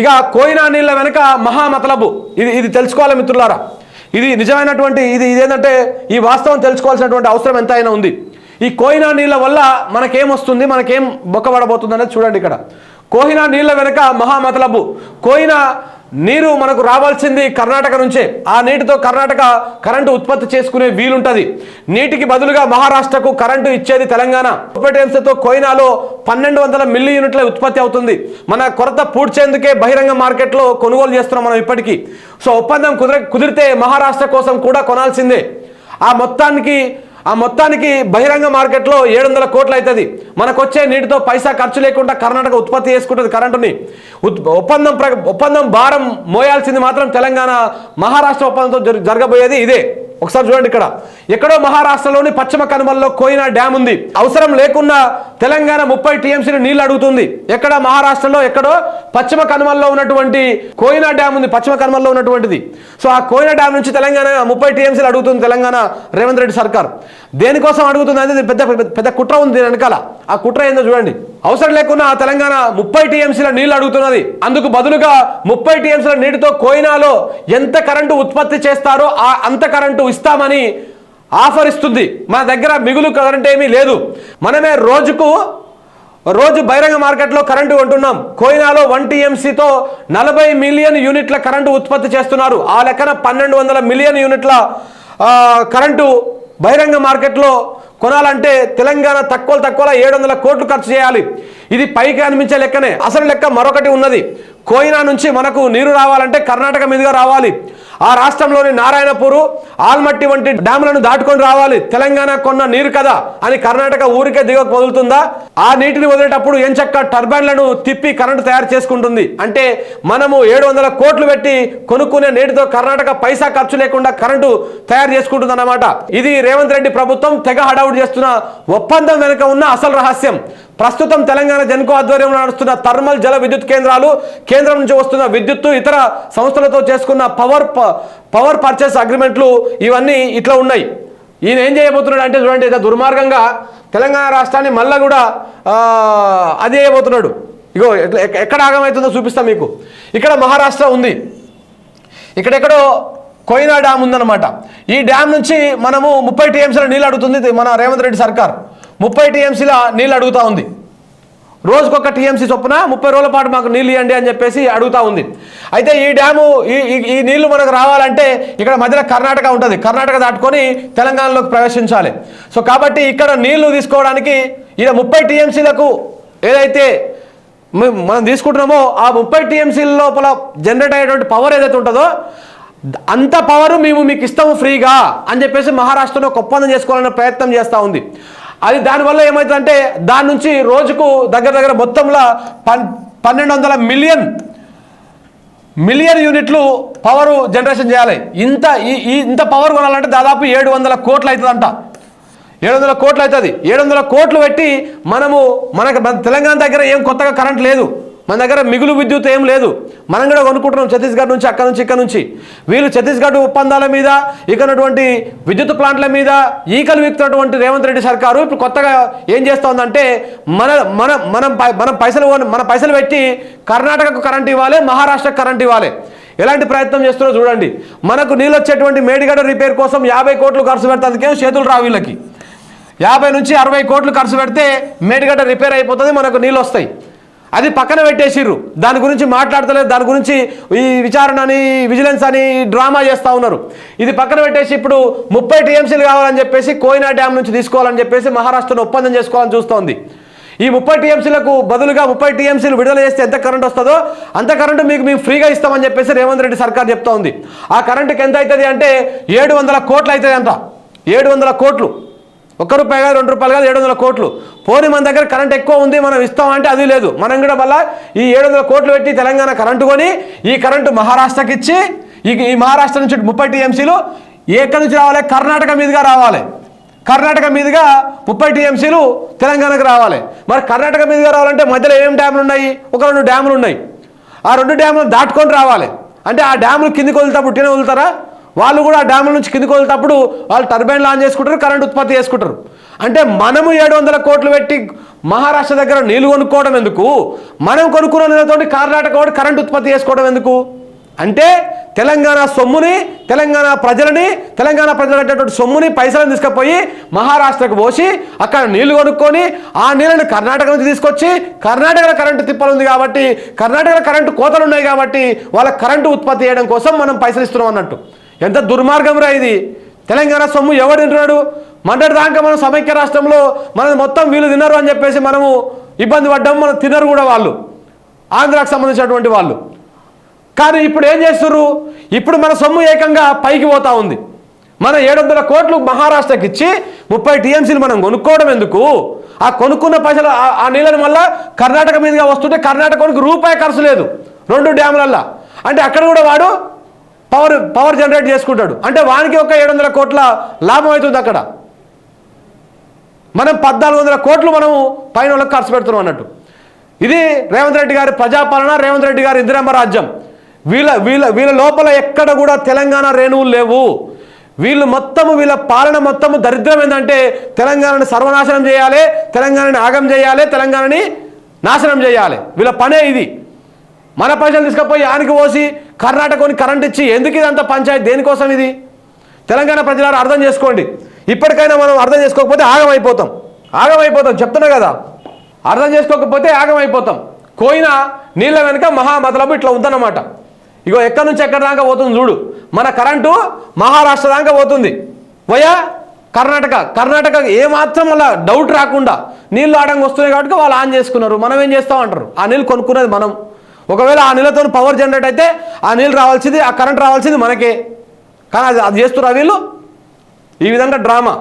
ఇక కోయినా నీళ్ళ వెనక మహా మతలబు ఇది ఇది తెలుసుకోవాలి మిత్రులారా. ఇది నిజమైనటువంటి ఇది ఇదేంటంటే ఈ వాస్తవం తెలుసుకోవాల్సినటువంటి అవసరం ఎంతైనా ఉంది. ఈ కోయినా నీళ్ళ వల్ల మనకేం వస్తుంది మనకేం బొక్కబడబోతుంది అనేది చూడండి ఇక్కడ. కోహినా నీళ్ళ వెనక మహా మతలబు కోయినా నీరు మనకు రావాల్సింది కర్ణాటక నుంచే. ఆ నీటితో కర్ణాటక కరెంటు ఉత్పత్తి చేసుకునే వీలుంటుంది. నీటికి బదులుగా మహారాష్ట్రకు కరెంటు ఇచ్చేది తెలంగాణ. ఉపటెన్స్తో కోయినాలో పన్నెండు వందల మిల్లీ యూనిట్ల ఉత్పత్తి అవుతుంది. మన కొరత పూడ్చేందుకే బహిరంగ మార్కెట్లో కొనుగోలు చేస్తున్నాం మనం ఇప్పటికీ. సో ఒప్పందం కుదిరితే మహారాష్ట్ర కోసం కూడా కొనాల్సిందే. ఆ మొత్తానికి ఆ మొత్తానికి బహిరంగ మార్కెట్లో ఏడు వందల కోట్లు అవుతుంది మనకు వచ్చే నీటితో పైసా ఖర్చు లేకుండా కర్ణాటక ఉత్పత్తి చేసుకుంటుంది కరెంటుని. ఒప్పందం ప్ర ఒప్పందం భారం మోయాల్సింది మాత్రం తెలంగాణ మహారాష్ట్ర ఒప్పందంతో జరగబోయేది ఇదే. ఒకసారి చూడండి ఇక్కడ. ఎక్కడో మహారాష్ట్రలోని పశ్చిమ కనుమల్లో కోయినా డ్యామ్ ఉంది. అవసరం లేకున్నా తెలంగాణ ముప్పై టీఎంసీని నీళ్ళు అడుగుతుంది. ఎక్కడ మహారాష్ట్రలో ఎక్కడో పశ్చిమ కనుమల్లో ఉన్నటువంటి కోయినా డ్యామ్ ఉంది పశ్చిమ కనుమల్లో ఉన్నటువంటిది. సో ఆ కోయినా డ్యామ్ నుంచి తెలంగాణ ముప్పై టీఎంసీలు అడుగుతుంది తెలంగాణ రేవంత్ రెడ్డి సర్కార్. దేనికోసం అడుగుతుంది అనేది పెద్ద పెద్ద- పెద్ద కుట్ర ఉంది దీని వెనకాల. ఆ కుట్ర ఏందో చూడండి. అవసరం లేకుండా ఆ తెలంగాణ ముప్పై టీఎంసీల నీళ్ళు అడుగుతున్నది. అందుకు బదులుగా ముప్పై టీఎంసీల నీటితో కోయినాలో ఎంత కరెంటు ఉత్పత్తి చేస్తారో ఆ అంత కరెంటు ఇస్తామని ఆఫర్ ఇస్తుంది మన దగ్గర మిగులు కరెంట్ ఏమీ లేదు. మనమే రోజుకు రోజు బహిరంగ మార్కెట్లో కరెంటు కొంటున్నాం. కోయినాలో వన్ టీఎంసీతో నలభై మిలియన్ యూనిట్ల కరెంటు ఉత్పత్తి చేస్తున్నారు. ఆ లెక్కన పన్నెండు వందల మిలియన్ యూనిట్ల కరెంటు బహిరంగ మార్కెట్లో కొనాలంటే తెలంగాణ తక్కువ తక్కువ ఏడు వందల కోట్లు ఖర్చు చేయాలి. ఇది పైకి అనిపించే లెక్కనే. అసలు లెక్క మరొకటి ఉన్నది. కోయినా నుంచి మనకు నీరు రావాలంటే కర్ణాటక మీదుగా రావాలి. ఆ రాష్ట్రంలోని నారాయణపూరు ఆల్మట్టి వంటి డ్యాములను దాటుకొని రావాలి. తెలంగాణ కొన్న నీరు కదా అని కర్ణాటక ఊరికే దిగక వదులుతుందా? ఆ నీటిని వదిలేటప్పుడు ఎంచక్క టర్బైన్లను తిప్పి కరెంటు తయారు చేసుకుంటుంది? అంటే మనము ఏడు వందల కోట్లు పెట్టి కొనుక్కునే నీటితో కర్ణాటక పైసా ఖర్చు లేకుండా కరెంటు తయారు చేసుకుంటుంది ఇది రేవంత్ రెడ్డి ప్రభుత్వం తెగ హడావుడు చేస్తున్న ఒప్పందం వెనుక ఉన్న అసలు రహస్యం. ప్రస్తుతం తెలంగాణ జన్కో ఆధ్వర్యంలో నడుస్తున్న థర్మల్ జల విద్యుత్ కేంద్రాలు కేంద్రం నుంచి వస్తున్న విద్యుత్తు ఇతర సంస్థలతో చేసుకున్న పవర్ ప- పవర్ పర్చేస్ అగ్రిమెంట్లు ఇవన్నీ ఇట్లా ఉన్నాయి. ఈయన ఏం చేయబోతున్నాడు అంటే చూడండి ఇదే దుర్మార్గంగా తెలంగాణ రాష్ట్రాన్ని మళ్ళా కూడా అది చేయబోతున్నాడు. ఇగో ఎట్లా- ఎక్కడ ఆగమవుతుందో చూపిస్తాం మీకు. ఇక్కడ మహారాష్ట్ర ఉంది. ఇక్కడెక్కడో కోయినా డ్యామ్ ఉందన్నమాట. ఈ డ్యామ్ నుంచి మనము ముప్పై టీఎంసీల నీళ్ళు అడుగుతుంది మన రేవంత్ రెడ్డి సర్కార్. ముప్పై టీఎంసీల నీళ్ళు అడుగుతూ ఉంది. రోజుకొక టీఎంసీ చొప్పున ముప్పై రోజుల పాటు మాకు నీళ్ళు ఇవ్వండి అని చెప్పేసి అడుగుతా ఉంది. అయితే ఈ డ్యాము ఈ ఈ- నీళ్ళు మనకు రావాలంటే ఇక్కడ మధ్యలో కర్ణాటక ఉంటుంది. కర్ణాటక దాటుకొని తెలంగాణలోకి ప్రవేశించాలి. సో కాబట్టి ఇక్కడ నీళ్ళు తీసుకోవడానికి ఇక ముప్పై టీఎంసీలకు ఏదైతే మనం తీసుకుంటున్నామో ఆ ముప్పై టీఎంసీల లోపల జనరేట్ అయ్యేటువంటి పవర్ ఏదైతే ఉంటుందో అంత పవర్ మేము మీకు ఇస్తాము ఫ్రీగా అని చెప్పేసి మహారాష్ట్రలో ఒక ఒప్పందం చేసుకోవాలనే ప్రయత్నం చేస్తూ ఉంది. అది దానివల్ల ఏమవుతుందంటే దాని నుంచి రోజుకు దగ్గర దగ్గర మొత్తంలో పన్ పన్నెండు వందల మిలియన్ మిలియన్ యూనిట్లు పవర్ జనరేషన్ చేయాలి. ఇంత ఈ ఈ ఇంత పవర్ కొనాలంటే దాదాపు ఏడు వందల కోట్లు అవుతుందంట ఏడు వందల కోట్లు అవుతుంది ఏడు వందల కోట్లు పెట్టి మనము మనకు మన తెలంగాణ దగ్గర ఏం కొత్తగా కరెంట్ లేదు. మన దగ్గర మిగులు విద్యుత్ ఏం లేదు. మనం కూడా కొనుక్కుంటున్నాం ఛత్తీస్గఢ్ నుంచి అక్కడ నుంచి ఇక్కడ నుంచి. వీళ్ళు ఛత్తీస్గఢ్ ఒప్పందాల మీద ఇకనటువంటి విద్యుత్ ప్లాంట్ల మీద ఈకలు వీక్తున్నటువంటి రేవంత్ రెడ్డి సర్కారు ఇప్పుడు కొత్తగా ఏం చేస్తోందంటే మన మన మనం మనం పైసలు మన పైసలు పెట్టి కర్ణాటకకు కరెంట్ ఇవ్వాలి మహారాష్ట్రకు కరెంట్ ఇవ్వాలి. ఎలాంటి ప్రయత్నం చేస్తున్నారో చూడండి. మనకు నీళ్ళు వచ్చేటువంటి మేడిగడ్డ రిపేర్ కోసం యాభై కోట్లు ఖర్చు పెడతానికేం చేతులు రావు వీళ్ళకి. యాభై నుంచి అరవై కోట్లు ఖర్చు పెడితే మేడిగడ్డ రిపేర్ అయిపోతుంది మనకు నీళ్ళు వస్తాయి. అది పక్కన పెట్టేసిర్రు. దాని గురించి మాట్లాడతలేదు. దాని గురించి ఈ విచారణ అని విజిలెన్స్ అని డ్రామా చేస్తూ ఉన్నారు. ఇది పక్కన పెట్టేసి ఇప్పుడు ముప్పై టీఎంసీలు కావాలని చెప్పేసి కోయినా డ్యామ్ నుంచి తీసుకోవాలని చెప్పేసి మహారాష్ట్రను ఒప్పందం చేసుకోవాలని చూస్తోంది. ఈ ముప్పై టీఎంసీలకు బదులుగా ముప్పై టీఎంసీలు విడుదల చేస్తే ఎంత కరెంట్ వస్తుందో అంత కరెంటు మీకు మేము ఫ్రీగా ఇస్తామని చెప్పేసి రేవంత్ రెడ్డి సర్కార్ చెప్తా ఉంది ఆ కరెంటుకి ఎంత అవుతుంది అంటే ఏడు వందల కోట్లు అవుతుంది అంట ఏడు వందల కోట్లు. ఒక్క రూపాయి కాదు రెండు రూపాయలు కాదు ఏడు వందల కోట్లు. పోనీ మన దగ్గర కరెంట్ ఎక్కువ ఉంది మనం ఇస్తామంటే అది లేదు. మనం కూడా మళ్ళీ ఈ ఏడు వందల కోట్లు పెట్టి తెలంగాణ కరెంటు కొని ఈ కరెంటు మహారాష్ట్రకి ఇచ్చి ఈ ఈ మహారాష్ట్ర నుంచి ముప్పై టీఎంసీలు ఎక్కడి నుంచి రావాలి? కర్ణాటక మీదుగా రావాలి. కర్ణాటక మీదుగా ముప్పై టీఎంసీలు తెలంగాణకు రావాలి. మరి కర్ణాటక మీదుగా రావాలంటే మధ్యలో ఏం డ్యాములు ఉన్నాయి? ఒక రెండు డ్యాములు ఉన్నాయి. ఆ రెండు డ్యాములు దాటుకొని రావాలి. అంటే ఆ డ్యాములు కిందికి వదులుతా పుట్టిన వదులుతారా? వాళ్ళు కూడా ఆ డ్యాముల నుంచి కిందికి వదిలేటప్పుడు వాళ్ళు టర్బైన్ లాంచ్ చేసుకుంటారు కరెంట్ ఉత్పత్తి చేసుకుంటారు. అంటే మనము ఏడు వందల కోట్లు పెట్టి మహారాష్ట్ర దగ్గర నీళ్ళు కొనుక్కోవడం ఎందుకు? మనం కొనుక్కున్న నీళ్ళతోటి కర్ణాటక వాడు కరెంట్ ఉత్పత్తి చేసుకోవడం ఎందుకు? అంటే తెలంగాణ సొమ్ముని తెలంగాణ ప్రజలని తెలంగాణ ప్రజలు కట్టేటువంటి సొమ్ముని పైసలను తీసుకుపోయి మహారాష్ట్రకు పోసి అక్కడ నీళ్ళు కొనుక్కొని ఆ నీళ్ళని కర్ణాటక నుంచి తీసుకొచ్చి కర్ణాటకలో కరెంటు తిప్పలు ఉంది కాబట్టి కర్ణాటకలో కరెంటు కోతలు ఉన్నాయి కాబట్టి వాళ్ళ కరెంటు ఉత్పత్తి చేయడం కోసం మనం పైసలు ఇస్తున్నాం అన్నట్టు. ఎంత దుర్మార్గం రా ఇది? తెలంగాణ సొమ్ము ఎవడు తింటున్నాడు? మొన్నటి దాకా మనం సమైక్య రాష్ట్రంలో మనం మొత్తం వీళ్ళు తిన్నారు అని చెప్పేసి మనము ఇబ్బంది పడ్డాము మనం తినరు కూడా వాళ్ళు. ఆంధ్రాకు సంబంధించినటువంటి వాళ్ళు. కానీ ఇప్పుడు ఏం చేస్తున్నారు ఇప్పుడు మన సొమ్ము ఏకంగా పైకి పోతా ఉంది. మన ఏడు వందల కోట్లు మహారాష్ట్రకి ఇచ్చి ముప్పై టీఎంసీలు మనం కొనుక్కోవడం ఎందుకు? ఆ కొనుక్కున్న పైసలు ఆ- నీళ్ళని మళ్ళా కర్ణాటక మీదుగా వస్తుంటే కర్ణాటకకు రూపాయి ఖర్చు లేదు. రెండు డ్యాములల్లా. అంటే అక్కడ కూడా వాడు పవర్ పవర్ జనరేట్ చేసుకుంటాడు. అంటే వానికి ఒక ఏడు వందల కోట్ల లాభం అవుతుంది అక్కడ. మనం పద్నాలుగు వందల కోట్లు మనము పైన వాళ్ళకి ఖర్చు పెడుతున్నాం అన్నట్టు. ఇది రేవంత్ రెడ్డి గారి ప్రజాపాలన రేవంత్ రెడ్డి గారి ఇందిరమ్మ రాజ్యం. వీళ్ళ వీళ్ళ వీళ్ళ లోపల ఎక్కడ కూడా తెలంగాణ రేణువులు లేవు. వీళ్ళు మొత్తము వీళ్ళ పాలన మొత్తము దరిద్రం ఏంటంటే తెలంగాణని సర్వనాశనం చేయాలి తెలంగాణని ఆగం చేయాలి తెలంగాణని నాశనం చేయాలి. వీళ్ళ పనే ఇది. మన పైసలు తీసుకుపోయి ఆనికి పోసి కర్ణాటకని కరెంట్ ఇచ్చి ఎందుకు ఇదంతా పంచాయతీ దేనికోసం ఇది? తెలంగాణ ప్రజలారా అర్థం చేసుకోండి. ఇప్పటికైనా మనం అర్థం చేసుకోకపోతే ఆగమైపోతాం. ఆగమైపోతాం చెప్తున్నా కదా. అర్థం చేసుకోకపోతే ఆగమైపోతాం. కోయిన నీళ్ళ వెనుక మహామతలబు ఇట్లా ఉందన్నమాట. ఇగో ఎక్కడి నుంచి ఎక్కడి దాకా పోతుంది చూడు. మన కరెంటు మహారాష్ట్ర దాకా పోతుంది. పోయా కర్ణాటక. కర్ణాటక ఏమాత్రం అలా డౌట్ రాకుండా నీళ్ళు ఆడంగా వస్తున్నాయి కాబట్టి వాళ్ళు ఆన్ చేసుకున్నారు. మనం ఏం చేస్తామంటారు? ఆ నీళ్ళు కొనుక్కున్నది మనం. ఒకవేళ ఆ నీళ్ళతో పవర్ జనరేట్ అయితే ఆ నీళ్ళు రావాల్సింది ఆ కరెంట్ రావాల్సింది మనకే. కానీ అది అది చేస్తున్నారు వీళ్ళు? ఈ విధంగా డ్రామా